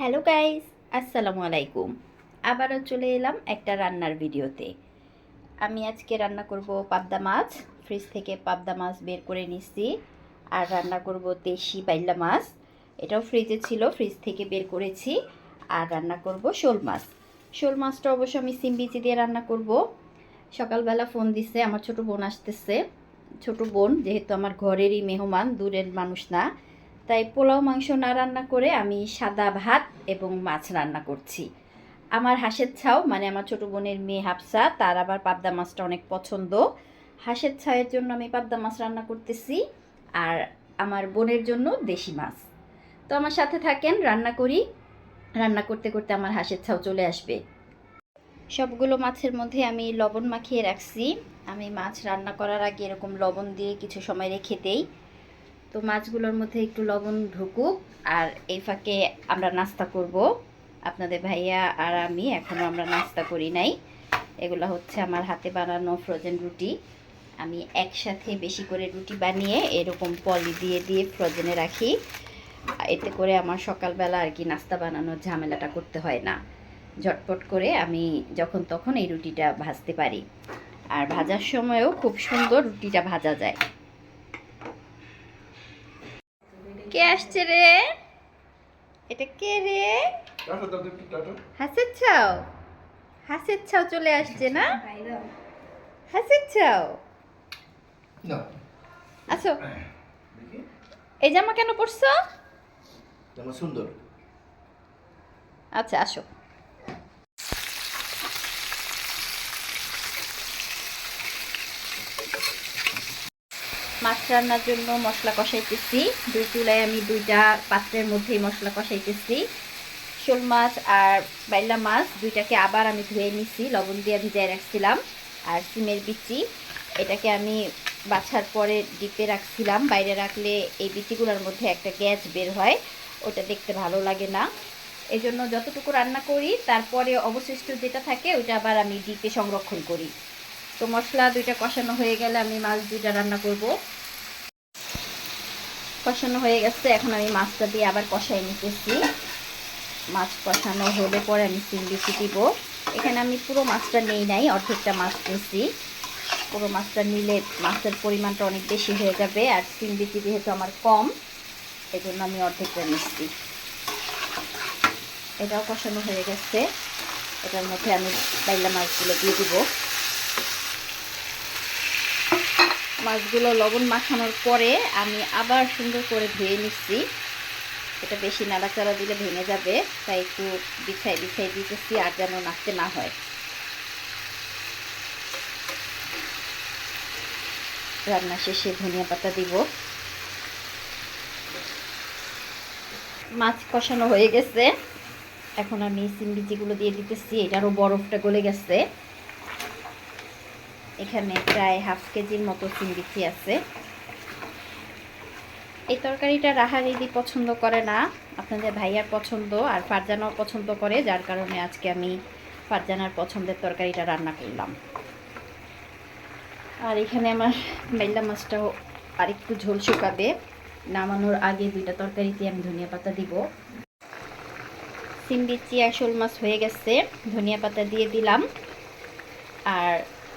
Hello guys, আসসালামু আলাইকুম। আবারও চলে এলাম একটা রান্নার ভিডিওতে। আমি আজকে রান্না করব পাবদা মাছ ফ্রিজ থেকে পাবদা মাছ বের করে নিচ্ছি। আর রান্না করব দেশি বাইল্লা মাছ, এটাও ফ্রিজে ছিল ফ্রিজ থেকে বের করেছি। আর রান্না করব শোল মাছ। শোল মাছটা অবশ্য আমি সিম বিচি দিয়ে রান্না করব। সকালবেলা ফোন দিছে, আমার ছোট বোন আসতেছে। ছোট বোন, যেহেতু আমার ঘরেরই মেহমান, দূরের মানুষ না। তাই পোলাও, মাংস না রান্না করে আমি সাদা ভাত এবং মাছ রান্না করছি। আমার হাঁসের ছাও মানে আমার ছোট বোনের মেয়ে হাফসা, তার আবার পাবদা মাছটা অনেক পছন্দ। হাঁসের ছায়ের জন্য আমি পাবদা মাছ রান্না করতেছি আর আমার বোনের জন্য দেশি মাছ। তো আমার সাথে থাকেন, রান্না করি। রান্না করতে করতে আমার হাঁসের ছাও চলে আসবে। সবগুলো মাছের মধ্যে আমি লবণ মাখিয়ে রাখছি। আমি মাছ রান্না করার আগে এরকম লবণ দিয়ে কিছু সময় রেখে দেই। তো মাছগুলোর মধ্যে একটু লবণ ঢুকুক আর এই ফাঁকে আমরা নাস্তা করব। আপনাদের ভাইয়া আর আমি এখনও আমরা নাস্তা করি নাই। এগুলো হচ্ছে আমার হাতে বানানো ফ্রোজেন রুটি। আমি একসাথে বেশি করে রুটি বানিয়ে এরকম পলি দিয়ে দিয়ে ফ্রোজেনে রাখি। এতে করে আমার সকালবেলা আর কি নাস্তা বানানোর ঝামেলাটা করতে হয় না। ঝটপট করে আমি যখন তখন এই রুটিটা ভাজতে পারি। আর ভাজার সময়ও খুব সুন্দর রুটিটা ভাজা যায়। কে আসছে রে? এটা কে রে? হাসির ছাও হাসের ছাও চলে আসছে না? হাসির ছাও আসো। এই জামা কেন পরছো? জামা সুন্দর। আচ্ছা আসো। মাছ রান্নার জন্য মশলা কষাইতেছি। দুই চুলায় আমি দুইটা পাত্রের মধ্যেই মশলা কষাইতেছি। শোল মাছ আর বাইলা মাছ দুইটাকে আবার আমি ধুয়ে নিছি, লবণ দিয়ে ভিজাই রাখছিলাম। আর সিমের বিচি, এটাকে আমি বাছার পরে ডিপে রাখছিলাম। বাইরে রাখলে এই বিচিগুলোর মধ্যে একটা গ্যাস বের হয়, ওটা দেখতে ভালো লাগে না। এই জন্য যতটুকু রান্না করি, তারপরে অবশিষ্ট যেটা থাকে, ওইটা আবার আমি ডিপে সংরক্ষণ করি। তো মশলা দুইটা কষানো হয়ে গেলে আমি মাছ দুইটা রান্না করব। কষানো হয়ে গেছে, এখন আমি মাছটা দিয়ে আবার কষাই নিতেছি। মাছ কষানো হলে পরে আমি চিংড়ি দিব। এখানে আমি পুরো মাছটা নেই নাই, অর্ধেকটা মাছ নিয়েছি পুরো মাছটা নিলে মাছের পরিমাণটা অনেক বেশি হয়ে যাবে আর বেশি যেহেতু আমার কম এই জন্য আমি অর্ধেকটা নিচ্ছি। এটাও কষানো হয়ে গেছে। এটার মধ্যে আমি বাইলা মাছগুলো দিয়ে দিব। মাছগুলো লবণ মাখানোর পরে আমি আবার সুন্দর করে ধুয়ে নিচ্ছি। এটা বেশি নাড়াচাড়া দিলে ভেঙে যাবে, তাই একটু বিছাই বিছাই দিতেছি আর যেন নাচতে না হয়। রান্না শেষে ধনিয়া পাতা দিব। মাছ কষানো হয়ে গেছে। এখন আমি সিম বিচিগুলো দিয়ে দিতেছি, এটারও বরফটা গলে গেছে। এখানে প্রায় হাফ কেজির মতো বিচি আছে। এই তরকারিটা রাহার ইদি পছন্দ করে না। আপনাদের ভাইয়ার পছন্দ আর ফারজানাও পছন্দ করে, যার কারণে আজকে আমি ফারজানার পছন্দের তরকারিটা রান্না করলাম। আর এখানে আমার মেল্লা মাছটাও আরেকটু ঝোল শুকাবে। নামানোর আগে দুইটা তরকারিতে আমি ধনিয়া পাতা দিব। সিম বিচি আর শোল মাছ হয়ে গেছে, ধনিয়া পাতা দিয়ে দিলাম। আর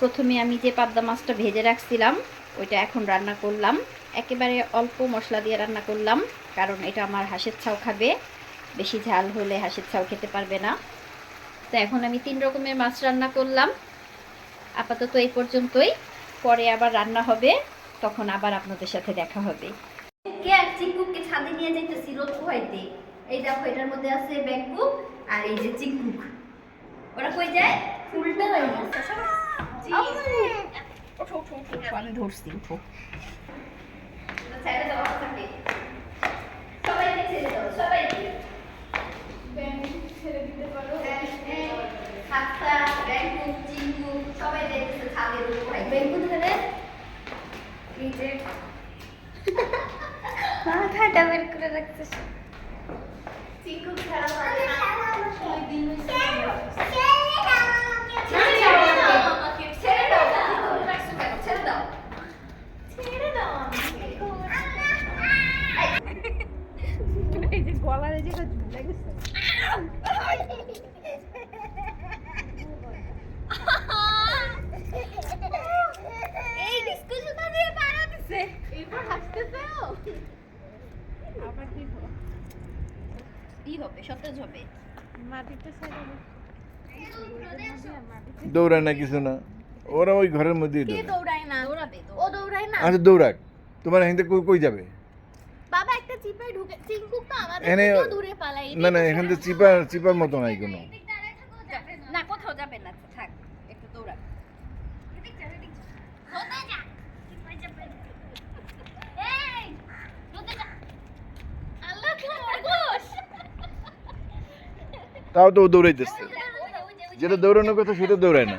প্রথমে আমি যে পাবদা মাছটা ভেজে রাখছিলাম, ওইটা এখন রান্না করলাম। একেবারে অল্প মশলা দিয়ে রান্না করলাম, কারণ এটা আমার হাঁসের ছাও খাবে। বেশি ঝাল হলে হাঁসের ছাও খেতে পারবে না। তো এখন আমি তিন রকমের মাছ রান্না করলাম। আপাতত এই পর্যন্তই। পরে আবার রান্না হবে, তখন আবার আপনাদের সাথে দেখা হবে। কে আর চিকুককে ছাদে নিয়ে যাইতেছি রোদ এই দেখো, এটার মধ্যে আছে ব্যাংকুক আর এই যে চিকুক। ওরা কই যায়? উল্টো হয়ে গেছে। আমি ধরছি উঠো ছেড়ে দাও আপনাকে সবাইকে ছেড়ে দাও সবাইকে হাতটা ব্যাংকুক চিকুক সবাই দেখতেছে ছাদে রোদ পোহাইতে ব্যাংকুক ধরে এই যে মাথাটা বের করে রাখতেছ চিকু খেলা গলার এই জায়গা ঝুলে গেছে ই হবে। মাটিতে। দৌড়ায় না কিছু না। ওরা ওই ঘরের মধ্যেই কে দৌড়ায়। দৌড়ায় না? দৌড়াবে ও দৌড়ায় না? আচ্ছা দৌড়াক। তোমার এখান থেকে কই- কই যাবে? বাবা একটা চিপায় ঢুকে চিঙ্কুক তো আমাদের এনে- দূরে পালাই না না এখান থেকে চিপা চিপার মতো নাই কোনো না কোথাও যাবে না থাক একটু দৌড়াবে আল্লাহ খরগোশ তাও তো দৌড়াইতেছে। যেটা দৌড়ানোর কথা সেটা দৌড়ায় না।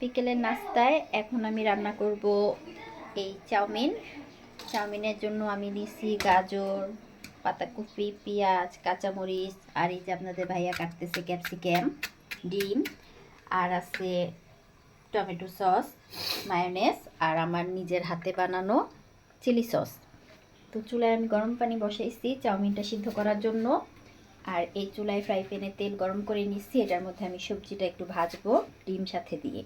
বিকেলের নাস্তায় এখন আমি রান্না করব এই চাউমিন। চাউমিনের জন্য আমি নিছি গাজর পাতাকপি পেঁয়াজ, কাঁচামরিচ, আর এই যে আপনাদের ভাইয়া কাটতেছে ক্যাপসিকাম, ডিম, আর আছে টমেটো সস মায়োনেজ আর আমার নিজের হাতে বানানো চিলি সস। তো চুলায় আমি গরম পানি বসাইছি, চাউমিনটা সিদ্ধ করার জন্য। আর এই চুলায় ফ্রাই প্যানে তেল গরম করে নিচ্ছি, এটার মধ্যে আমি সবজিটা একটু ভাজবো ডিম সাথে দিয়ে।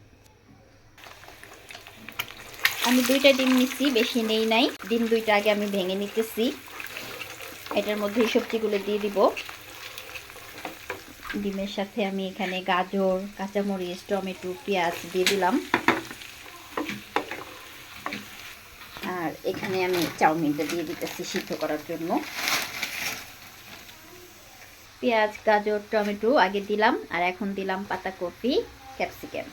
আমি দুইটা ডিম নিচ্ছি, বেশি নেই নাই। ডিম দুইটা আগে আমি ভেঙে নিতেছি। এটার মধ্যে এই সবজিগুলো দিয়ে দিব। ডিমের সাথে আমি এখানে গাজর, কাঁচামরিচ, টমেটো, পেঁয়াজ দিয়ে দিলাম। আর এখানে আমি চাউমিনটা দিয়ে দিতেছি সিদ্ধ করার জন্য। পেঁয়াজ, গাজর, টমেটো আগে দিলাম, আর এখন দিলাম পাতাকপি, ক্যাপসিকাম।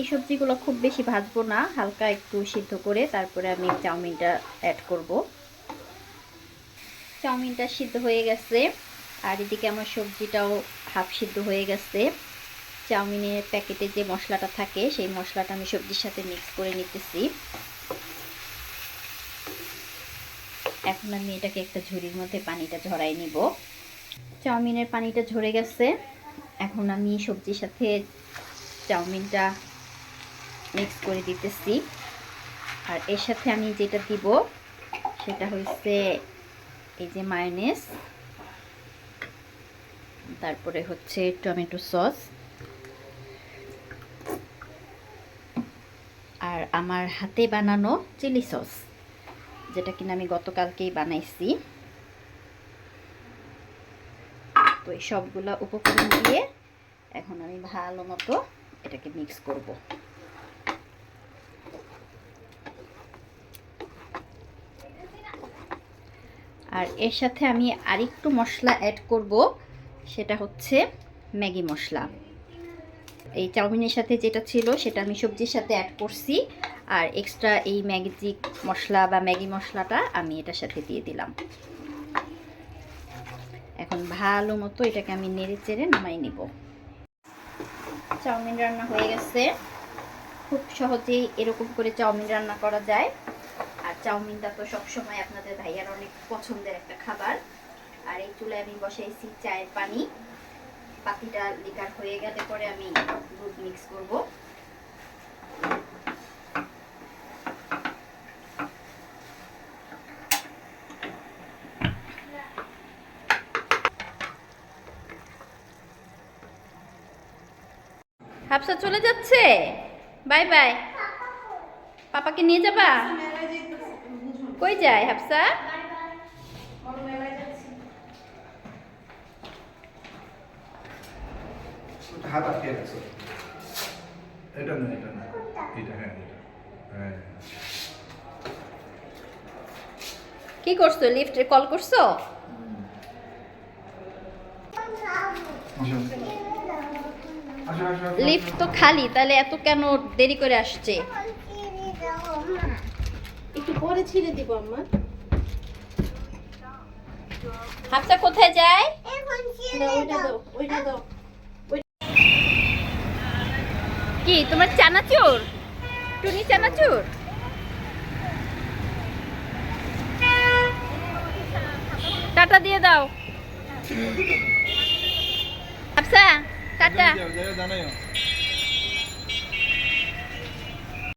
এই সবজিগুলো খুব বেশি ভাজবো না, হালকা একটু সিদ্ধ করে তারপরে আমি চাউমিনটা অ্যাড করব। চাউমিনটা সিদ্ধ হয়ে গেছে। আর এদিকে আমার সবজিটাও হাফ সিদ্ধ হয়ে গেছে। চাউমিনের প্যাকেটে যে মশলাটা থাকে, সেই মশলাটা আমি সবজির সাথে মিক্স করে নিতেছি। এখন আমি এটাকে একটা ঝুড়ির মধ্যে পানিটা ঝরাই নিব। চাউমিনের পানিটা ঝরে গেছে। এখন আমি সবজির সাথে চাউমিনটা মিক্স করে দিতেছি। আর এর সাথে আমি যেটা দিব, সেটা হচ্ছে এই যে মায়োনেজ, তারপরে হচ্ছে টমেটো সস, আর আমার হাতে বানানো চিলি সস, যেটা কিনা আমি গতকালকেই বানাইছি। তো এই সবগুলো উপকরণ দিয়ে এখন আমি ভালো মতো এটাকে মিক্স করব। আর এর সাথে আমি আরেকটু মশলা অ্যাড করব, সেটা হচ্ছে ম্যাগি মশলা। এই চাউমিনের সাথে যেটা ছিল, সেটা আমি সবজির সাথে অ্যাড করছি, আর এক্সট্রা এই ম্যাজিক মশলা বা ম্যাগি মশলাটা আমি এটার সাথে দিয়ে দিলাম। এখন ভালো মতো এটাকে আমি নেড়ে চেড়ে নামাই নিব। চাউমিন রান্না হয়ে গেছে। খুব সহজেই এরকম করে চাউমিন রান্না করা যায়। চাউমিনটা তো সবসময় আপনাদের ভাইয়ার অনেক পছন্দের একটা খাবার। আর এই চুলায় আমি বসাইছি চায়ের পানি। পাতিটা লিকার হয়ে গেলে পরে আমি দুধ মিক্স করব। হাফসা চলে যাচ্ছে? Bye bye. পাপাকে নিয়ে যাবা? কই যায় হাফসা? হাত আটকে রাখছো এটা না এটা না। এটা হ্যাঁ এটা। হ্যাঁ। কি করছ লিফটে কল করছ। লিফট তো খালি তাহলে এত কেন দেরি করে আসছে? পরে ছিঁড়ে দিব আম্মা। হাফসা কোথায় যায়? ওইটা দাও। ওইটা দাও। কি তোমার চানাচুর? টুনি চানাচুর? টাটা দিয়ে দাও। হাফসা টাটা।